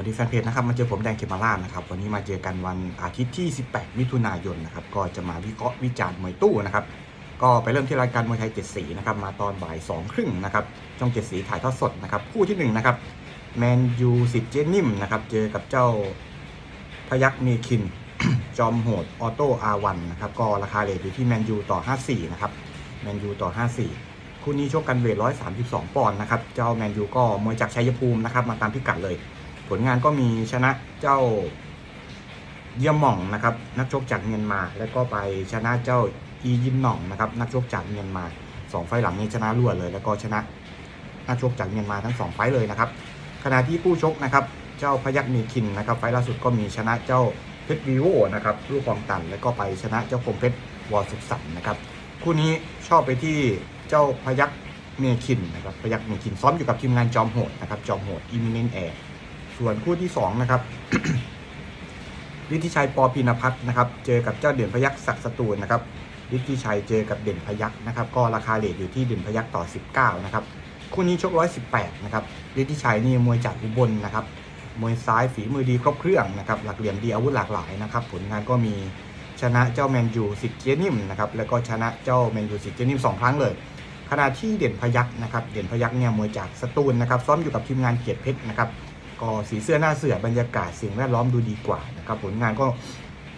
วัสดีแฟนเพจนะครับมาเจอผมแดงเขมรานะครับวันนี้มาเจอกันวันอาทิตย์ที่ 18 มิถุนายนนะครับก็จะมาวิเคราะห์วิจารณ์มวยตู้นะครับก็ไปเริ่มที่รายการมวยไทยเจ็ดสีนะครับมาตอนบ่ายสองครึ่งนะครับช่องเจ็ดสีถ่ายทอดสดนะครับคู่ที่หนึ่งนะครับแมนยูสิทธิ์เจนิมนะครับเจอกับเจ้าพยักเมคิน จอมโหดออโต้อาวันนะครับก็ราคาเลทอยู่ที่แมนยูต่อ 54นะครับแมนยูต่อ 54คู่นี้ชกกันเวท132 ปอนด์นะครับ เจ้าแมนยูก็มวยจากชัยภูมินะครับ มาตามพิกัดเลย ผลงานก็มีชนะเจ้าเยี่ยมหม่องนะครับนักชกจากเมียนมา แล้วก็ไปชนะเจ้าอียิมหน่องนะครับนักชกจากเมียนมาสองไฟหลังนี้ชนะรวดเลย แล้วก็ชนะนักชกจากเมียนมาทั้งสองไฟเลยนะครับขณะที่ผู้ชกนะครับเจ้าพยักมีคินนะครับไฟล่าสุดก็มีชนะเจ้าเพชรวีโวนะครับลูกฟองตันแล้วก็ไปชนะเจ้าคมเพชรวอสุขสันนะครับคู่นี้ชอบไปที่เจ้าพยักเมคินนะครับพยักเมคินซ้อมอยู่กับทีมงานจอมโหดนะครับจอมโหดอิมิเนนแอร์ ส่วนคู่ที่2นะครับฤทธิชัยปอพีนพัฒน์นะครับ เจอกับเจ้าเด่นพยักศักดิ์สตูลนะครับฤทธิชัยเจอกับเด่นพยักนะครับ ก็ราคาเลทอยู่ที่เด่นพยักต่อ 19 นะครับ คู่นี้ชก 118 นะครับฤทธิชัยนี่มวยจากอุบลนะครับ มวยซ้ายฝีมือดีครบเครื่องนะครับ หลักเหลี่ยมดีอาวุธหลากหลายนะครับ ผลงานก็มีชนะเจ้าแมนยูสิทธิ์เจนิมนะครับ แล้วก็ชนะเจ้าแมนยูสิทธิ์เจนิมสองครั้งเลย ขณะที่เด่นพยักนะครับ เด่นพยักเนี่ยมวยจากสตูลนะครับ ซ้อมอยู่กับทีมงานเกียรติเพชรนะครับ ก็สีเสื้อหน้าเสือบรรยากาศสิ่งแวดล้อมดูดีกว่านะครับ ผลงานก็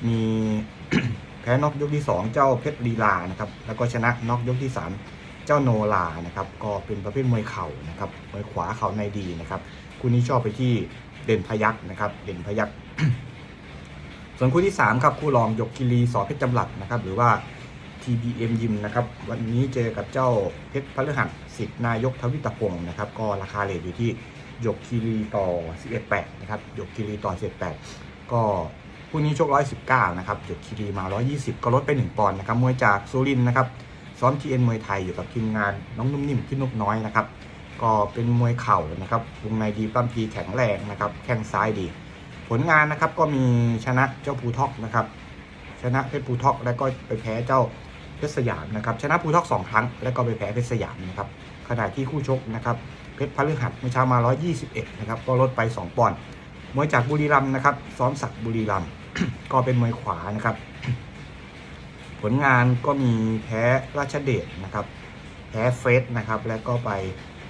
มีแพ้นอกยกที่ 2 เจ้าเพชรลีลานะครับแล้วก็ชนะนอกยกที่ 3 เจ้าโนลานะครับก็เป็นประเภทมวยเข่านะครับมวยขวาเข่าในดีนะครับคู่นี้ชอบไปที่เด่นพยักนะครับ เด่นพยักส่วนคู่ที่3ครับคู่รองยกกิรีสอเพชรจำหลัดนะครับ หรือว่า TBM ยิมนะครับ วันนี้เจอกับเจ้าเพชรพฤหัสสิทธิ์นายกทวิตพงศ์นะครับ ก็ราคาเลทอยู่ที่ ยกคีรีต่อ 11.8 นะครับยกคีรีต่อ 11.8 ก็คู่นี้ชก 119 นะครับยกคีรีมา 120 ก็ลดไป 1 ปอนด์นะครับมวยจากสุรินนะครับซ้อมทีเอ็นมวยไทยอยู่กับทีมงานน้องนุ่มนิ่มพี่นกน้อยนะครับก็เป็นมวยเข่านะครับวงในดีปั้มทีแข็งแรงนะครับแข้งซ้ายดี ผลงานนะครับก็มีชนะเจ้าภูทอกนะครับชนะเพชรภูทอกแล้วก็ไปแพ้เจ้าเพชรสยามนะครับชนะภูทอกสองครั้ง แล้วก็ไปแพ้เพชรสยามนะครับขณะที่คู่ชกนะครับ เพชรพฤหัสเมื่อเช้ามา 121 นะครับ ก็ลดไป 2 ปอนด์มวยจากบุรีรัมย์นะครับ ซ้อมสักบุรีรัมย์ก็เป็นมวยขวานะครับ ผลงานก็มีแพ้ราชเดชนะครับ แพ้เฟสนะครับ แล้วก็ไป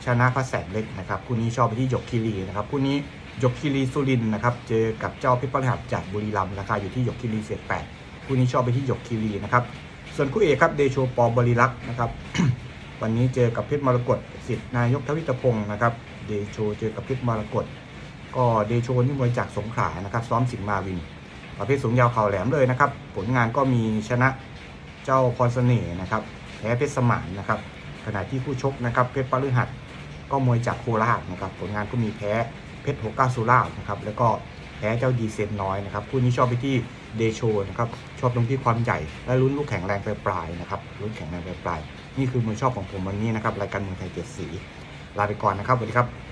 ชนะพระแสงเล็กนะครับคู่นี้ชอบไปที่หยกคีรีนะครับคู่นี้หยกคีรีสุรินนะครับเจอกับเจ้าเพชรพฤหัสจากบุรีรัมย์ราคาอยู่ที่หยกคีรีเศษแปดคู่นี้ชอบไปที่หยกคีรีนะครับส่วนคู่เอกครับเดโชปอบริลักษ์นะครับ วันนี้เจอกับเพชรมรกตสิทธิ์นายกทวิตพงศ์นะครับ เดโชเจอกับเพชรมรกตก็เดโชนี่มวยจากสงขลานะครับซ้อมสิงห์มาวิน ประเภทสูงยาวเข่าแหลมเลยนะครับ ผลงานก็มีชนะเจ้าพรเสน่ห์นะครับแพ้เพชรสมานนะครับ ขณะที่ผู้ชกนะครับเพชรปฤหัสก็มวยจากโคราชนะครับ ผลงานก็มีแพ้เพชรโฮก้าสุราษฎร์นะครับ แล้วก็ พ้เจ้าดีเซนน้อยนะครับคู่นี้ชอบไปที่เดโชนะครับชอบตรงที่ความใหญ่และลุ้นลูกแข็งแรงปลายๆนะครับลุ้นแข็งแรงปลายๆนี่คือมือชอบของผมวันนี้นะครับรายการเมืองไทยเจ็ดสีลาไปก่อนนะครับสวัสดีครับ